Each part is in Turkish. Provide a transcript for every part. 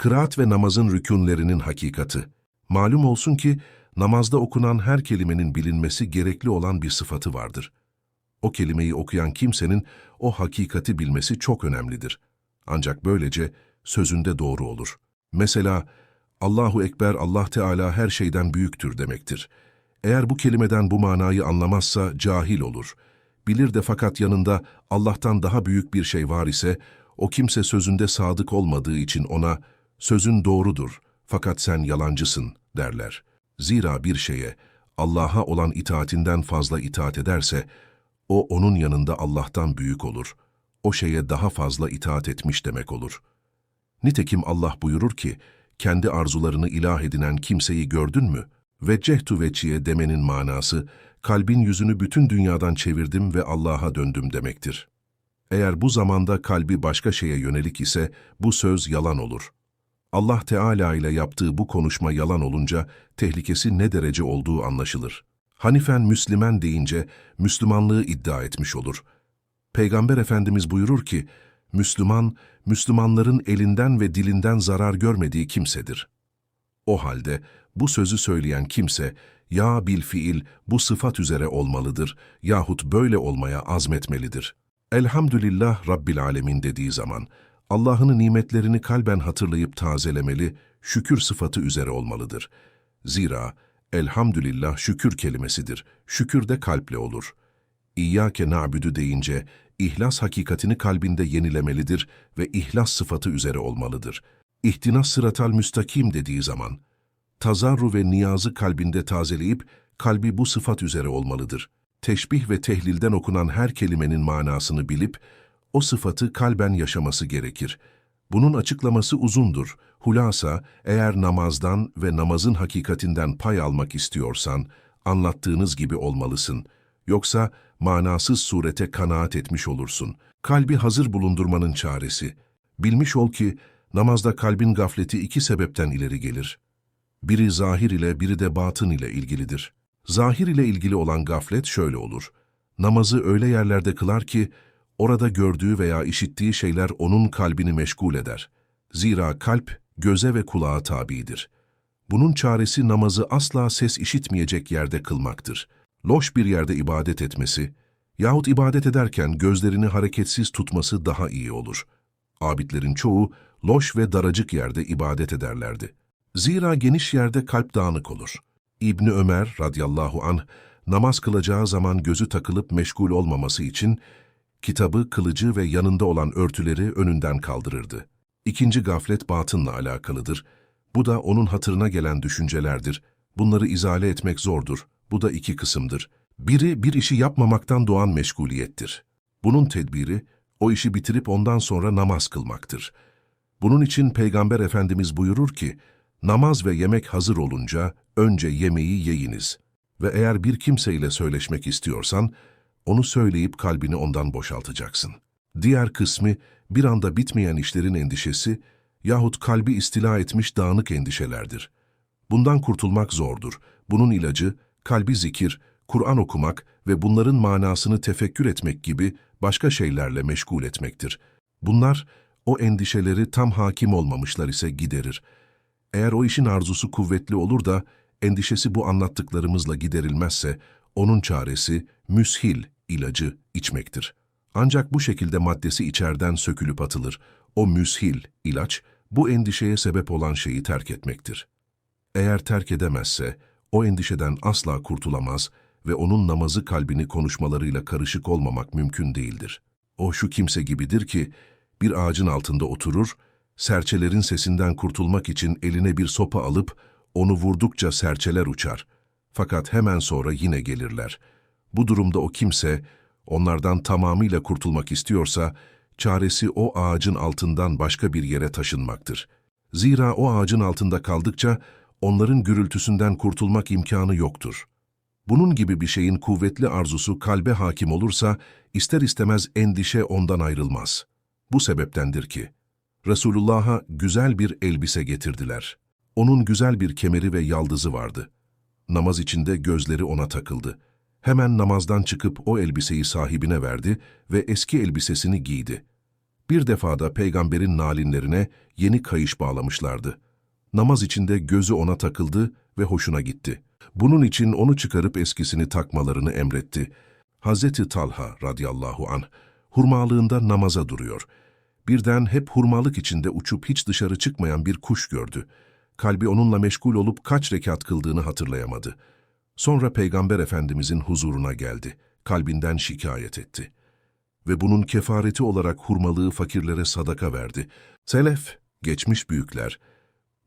Kıraat ve namazın rükünlerinin hakikati. Malum olsun ki namazda okunan her kelimenin bilinmesi gerekli olan bir sıfatı vardır. O kelimeyi okuyan kimsenin o hakikati bilmesi çok önemlidir. Ancak böylece sözünde doğru olur. Mesela Allahu Ekber Allah Teala her şeyden büyüktür demektir. Eğer bu kelimeden bu manayı anlamazsa cahil olur. Bilir de fakat yanında Allah'tan daha büyük bir şey var ise o kimse sözünde sadık olmadığı için ona sözün doğrudur fakat sen yalancısın derler. Zira bir şeye Allah'a olan itaatinden fazla itaat ederse o onun yanında Allah'tan büyük olur. O şeye daha fazla itaat etmiş demek olur. Nitekim Allah buyurur ki, kendi arzularını ilah edinen kimseyi gördün mü? Ve cehtu veçiye demenin manası, kalbin yüzünü bütün dünyadan çevirdim ve Allah'a döndüm demektir. Eğer bu zamanda kalbi başka şeye yönelik ise bu söz yalan olur. Allah Teala ile yaptığı bu konuşma yalan olunca tehlikesi ne derece olduğu anlaşılır. Hanifen Müslüman deyince Müslümanlığı iddia etmiş olur. Peygamber Efendimiz buyurur ki, Müslüman, Müslümanların elinden ve dilinden zarar görmediği kimsedir. O halde bu sözü söyleyen kimse, ya bil fiil bu sıfat üzere olmalıdır yahut böyle olmaya azmetmelidir. Elhamdülillah Rabbil Alemin dediği zaman, Allah'ın nimetlerini kalben hatırlayıp tazelemeli, şükür sıfatı üzere olmalıdır. Zira elhamdülillah şükür kelimesidir, şükür de kalple olur. İyyâke na'büdü deyince, ihlas hakikatini kalbinde yenilemelidir ve ihlas sıfatı üzere olmalıdır. İhtinas sıratal müstakim dediği zaman, tazarru ve niyazı kalbinde tazeleyip, kalbi bu sıfat üzere olmalıdır. Teşbih ve tehlilden okunan her kelimenin manasını bilip, o sıfatı kalben yaşaması gerekir. Bunun açıklaması uzundur. Hulasa, eğer namazdan ve namazın hakikatinden pay almak istiyorsan, anlattığınız gibi olmalısın. Yoksa manasız surete kanaat etmiş olursun. Kalbi hazır bulundurmanın çaresi. Bilmiş ol ki, namazda kalbin gafleti iki sebepten ileri gelir. Biri zahir ile, biri de batın ile ilgilidir. Zahir ile ilgili olan gaflet şöyle olur. Namazı öyle yerlerde kılar ki, orada gördüğü veya işittiği şeyler onun kalbini meşgul eder. Zira kalp, göze ve kulağa tabidir. Bunun çaresi namazı asla ses işitmeyecek yerde kılmaktır. Loş bir yerde ibadet etmesi yahut ibadet ederken gözlerini hareketsiz tutması daha iyi olur. Abidlerin çoğu loş ve daracık yerde ibadet ederlerdi. Zira geniş yerde kalp dağınık olur. İbni Ömer radıyallahu anh namaz kılacağı zaman gözü takılıp meşgul olmaması için kitabı, kılıcı ve yanında olan örtüleri önünden kaldırırdı. İkinci gaflet batınla alakalıdır. Bu da onun hatırına gelen düşüncelerdir. Bunları izale etmek zordur. Bu da iki kısımdır. Biri bir işi yapmamaktan doğan meşguliyettir. Bunun tedbiri, o işi bitirip ondan sonra namaz kılmaktır. Bunun için Peygamber Efendimiz buyurur ki, namaz ve yemek hazır olunca önce yemeği yiyiniz. Ve eğer bir kimseyle söyleşmek istiyorsan, onu söyleyip kalbini ondan boşaltacaksın. Diğer kısmı bir anda bitmeyen işlerin endişesi yahut kalbi istila etmiş dağınık endişelerdir. Bundan kurtulmak zordur. Bunun ilacı kalbi zikir, Kur'an okumak ve bunların manasını tefekkür etmek gibi başka şeylerle meşgul etmektir. Bunlar o endişeleri tam hakim olmamışlar ise giderir. Eğer o işin arzusu kuvvetli olur da endişesi bu anlattıklarımızla giderilmezse onun çaresi müshil ilacı içmektir. Ancak bu şekilde maddesi içerden sökülüp atılır. O müshil ilaç bu endişeye sebep olan şeyi terk etmektir. Eğer terk edemezse o endişeden asla kurtulamaz ve onun namazı kalbini konuşmalarıyla karışık olmamak mümkün değildir. O şu kimse gibidir ki bir ağacın altında oturur, serçelerin sesinden kurtulmak için eline bir sopa alıp onu vurdukça serçeler uçar. Fakat hemen sonra yine gelirler. Bu durumda o kimse onlardan tamamıyla kurtulmak istiyorsa çaresi o ağacın altından başka bir yere taşınmaktır. Zira o ağacın altında kaldıkça onların gürültüsünden kurtulmak imkanı yoktur. Bunun gibi bir şeyin kuvvetli arzusu kalbe hakim olursa, ister istemez endişe ondan ayrılmaz. Bu sebeptendir ki, Resulullah'a güzel bir elbise getirdiler. Onun güzel bir kemeri ve yaldızı vardı. Namaz içinde gözleri ona takıldı. Hemen namazdan çıkıp o elbiseyi sahibine verdi ve eski elbisesini giydi. Bir defada peygamberin nalinlerine yeni kayış bağlamışlardı. Namaz içinde gözü ona takıldı ve hoşuna gitti. Bunun için onu çıkarıp eskisini takmalarını emretti. Hazreti Talha radıyallahu anh hurmalığında namaza duruyor. Birden hep hurmalık içinde uçup hiç dışarı çıkmayan bir kuş gördü. Kalbi onunla meşgul olup kaç rekat kıldığını hatırlayamadı. Sonra Peygamber Efendimizin huzuruna geldi. Kalbinden şikayet etti. Ve bunun kefareti olarak hurmalığı fakirlere sadaka verdi. Selef, geçmiş büyükler,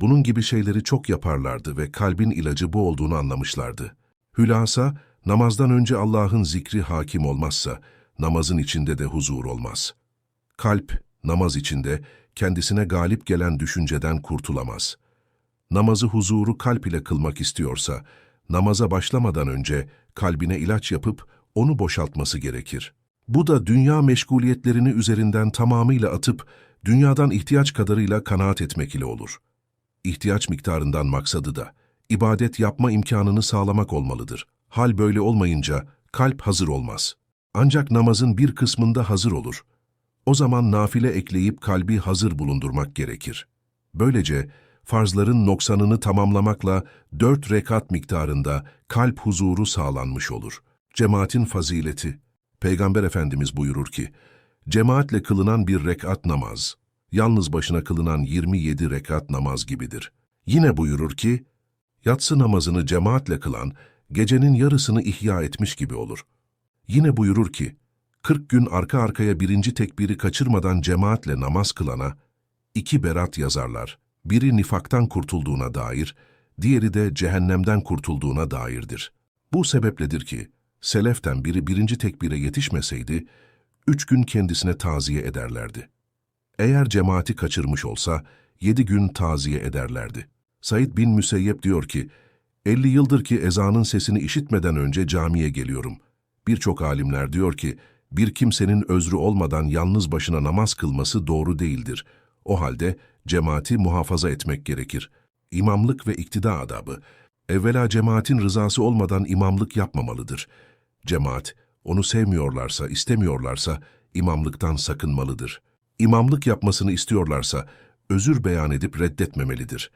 bunun gibi şeyleri çok yaparlardı ve kalbin ilacı bu olduğunu anlamışlardı. Hülasa, namazdan önce Allah'ın zikri hakim olmazsa, namazın içinde de huzur olmaz. Kalp, namaz içinde, kendisine galip gelen düşünceden kurtulamaz. Namazı huzuru kalp ile kılmak istiyorsa, namaza başlamadan önce kalbine ilaç yapıp onu boşaltması gerekir. Bu da dünya meşguliyetlerini üzerinden tamamıyla atıp, dünyadan ihtiyaç kadarıyla kanaat etmek ile olur. İhtiyaç miktarından maksadı da, ibadet yapma imkanını sağlamak olmalıdır. Hal böyle olmayınca kalp hazır olmaz. Ancak namazın bir kısmında hazır olur. O zaman nafile ekleyip kalbi hazır bulundurmak gerekir. Böylece farzların noksanını tamamlamakla dört rekat miktarında kalp huzuru sağlanmış olur. Cemaatin fazileti. Peygamber Efendimiz buyurur ki, cemaatle kılınan bir rekat namaz, yalnız başına kılınan 27 rekat namaz gibidir. Yine buyurur ki, yatsı namazını cemaatle kılan, gecenin yarısını ihya etmiş gibi olur. Yine buyurur ki, 40 gün arka arkaya birinci tekbiri kaçırmadan cemaatle namaz kılana, iki berat yazarlar. Biri nifaktan kurtulduğuna dair, diğeri de cehennemden kurtulduğuna dairdir. Bu sebepledir ki, seleften biri birinci tekbire yetişmeseydi, üç gün kendisine taziye ederlerdi. Eğer cemaati kaçırmış olsa, yedi gün taziye ederlerdi. Said bin Müseyyep diyor ki, 50 yıldır ki ezanın sesini işitmeden önce camiye geliyorum. Birçok alimler diyor ki, bir kimsenin özrü olmadan yalnız başına namaz kılması doğru değildir. O halde cemaati muhafaza etmek gerekir. İmamlık ve iktida adabı, evvela cemaatin rızası olmadan imamlık yapmamalıdır. Cemaat, onu sevmiyorlarsa, istemiyorlarsa imamlıktan sakınmalıdır. İmamlık yapmasını istiyorlarsa özür beyan edip reddetmemelidir.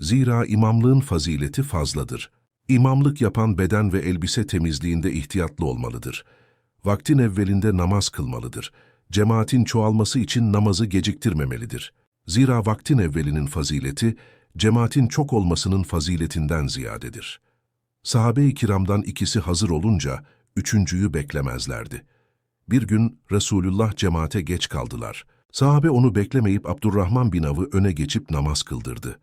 Zira imamlığın fazileti fazladır. İmamlık yapan beden ve elbise temizliğinde ihtiyatlı olmalıdır. Vaktin evvelinde namaz kılmalıdır. Cemaatin çoğalması için namazı geciktirmemelidir. Zira vaktin evvelinin fazileti, cemaatin çok olmasının faziletinden ziyadedir. Sahabe-i kiramdan ikisi hazır olunca, üçüncüyü beklemezlerdi. Bir gün Resulullah cemaate geç kaldılar. Sahabe onu beklemeyip Abdurrahman bin Av'ı öne geçip namaz kıldırdı.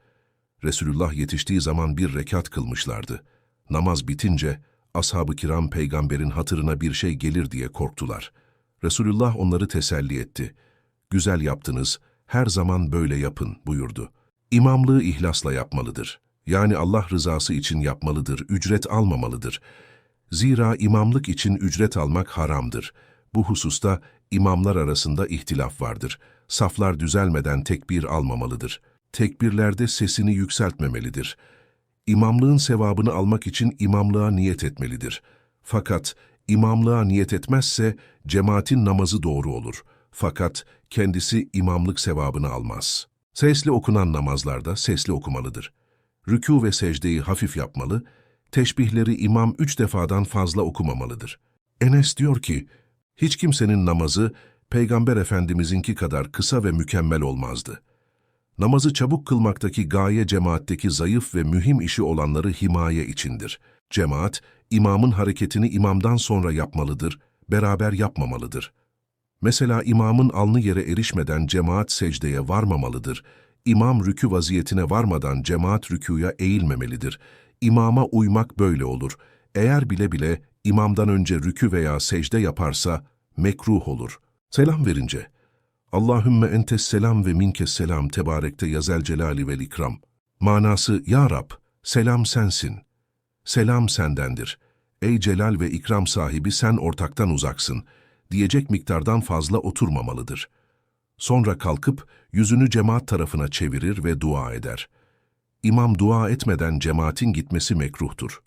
Resulullah yetiştiği zaman bir rekat kılmışlardı. Namaz bitince, ashab-ı kiram peygamberin hatırına bir şey gelir diye korktular. Resulullah onları teselli etti. Güzel yaptınız, her zaman böyle yapın buyurdu. İmamlığı ihlasla yapmalıdır. Yani Allah rızası için yapmalıdır, ücret almamalıdır. Zira imamlık için ücret almak haramdır. Bu hususta imamlar arasında ihtilaf vardır. Saflar düzelmeden tekbir almamalıdır. Tekbirlerde sesini yükseltmemelidir. İmamlığın sevabını almak için imamlığa niyet etmelidir. Fakat imamlığa niyet etmezse cemaatin namazı doğru olur. Fakat kendisi imamlık sevabını almaz. Sesli okunan namazlarda sesli okumalıdır. Rükû ve secdeyi hafif yapmalı, teşbihleri imam üç defadan fazla okumamalıdır. Enes diyor ki, hiç kimsenin namazı Peygamber Efendimizinki kadar kısa ve mükemmel olmazdı. Namazı çabuk kılmaktaki gaye cemaatteki zayıf ve mühim işi olanları himaye içindir. Cemaat, imamın hareketini imamdan sonra yapmalıdır, beraber yapmamalıdır. Mesela imamın alnı yere erişmeden cemaat secdeye varmamalıdır. İmam rükü vaziyetine varmadan cemaat rüküya eğilmemelidir. İmama uymak böyle olur. Eğer bile bile imamdan önce rükü veya secde yaparsa mekruh olur. Selam verince, Allahümme entes selam ve minkes selam tebarekte yazel celali vel ikram. Manası, Ya Rab, selam sensin. Selam sendendir. Ey celal ve ikram sahibi sen ortaktan uzaksın. Diyecek miktardan fazla oturmamalıdır. Sonra kalkıp yüzünü cemaat tarafına çevirir ve dua eder. İmam dua etmeden cemaatin gitmesi mekruhtur.